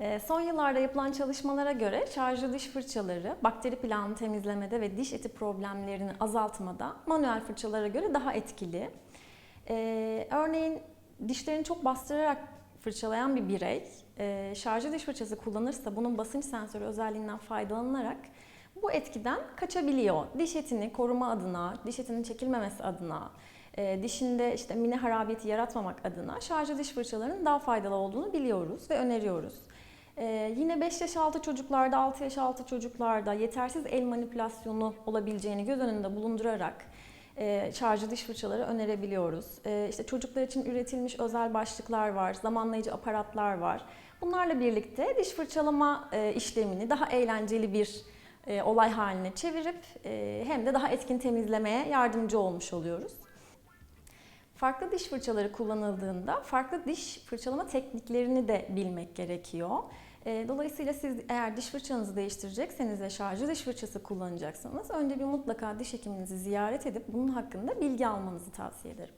Ee, Son yıllarda yapılan çalışmalara göre şarjlı diş fırçaları bakteri plağını temizlemede ve diş eti problemlerini azaltmada manuel fırçalara göre daha etkili. Ee, Örneğin dişlerini çok bastırarak fırçalayan bir birey e, şarjlı diş fırçası kullanırsa bunun basınç sensörü özelliğinden faydalanarak bu etkiden kaçabiliyor. Diş etini koruma adına, diş etinin çekilmemesi adına, e, dişinde işte mine harabiyeti yaratmamak adına şarjlı diş fırçalarının daha faydalı olduğunu biliyoruz ve öneriyoruz. E, yine 5 yaş altı çocuklarda, 6 yaş altı çocuklarda yetersiz el manipülasyonu olabileceğini göz önünde bulundurarak e, şarjlı diş fırçaları önerebiliyoruz. E, işte çocuklar için üretilmiş özel başlıklar var, zamanlayıcı aparatlar var. Bunlarla birlikte diş fırçalama e, işlemini daha eğlenceli bir e, olay haline çevirip e, hem de daha etkin temizlemeye yardımcı olmuş oluyoruz. Farklı diş fırçaları kullanıldığında farklı diş fırçalama tekniklerini de bilmek gerekiyor. E, Dolayısıyla siz eğer diş fırçanızı değiştirecekseniz ve şarjlı diş fırçası kullanacaksanız önce bir mutlaka diş hekiminizi ziyaret edip bunun hakkında bilgi almanızı tavsiye ederim.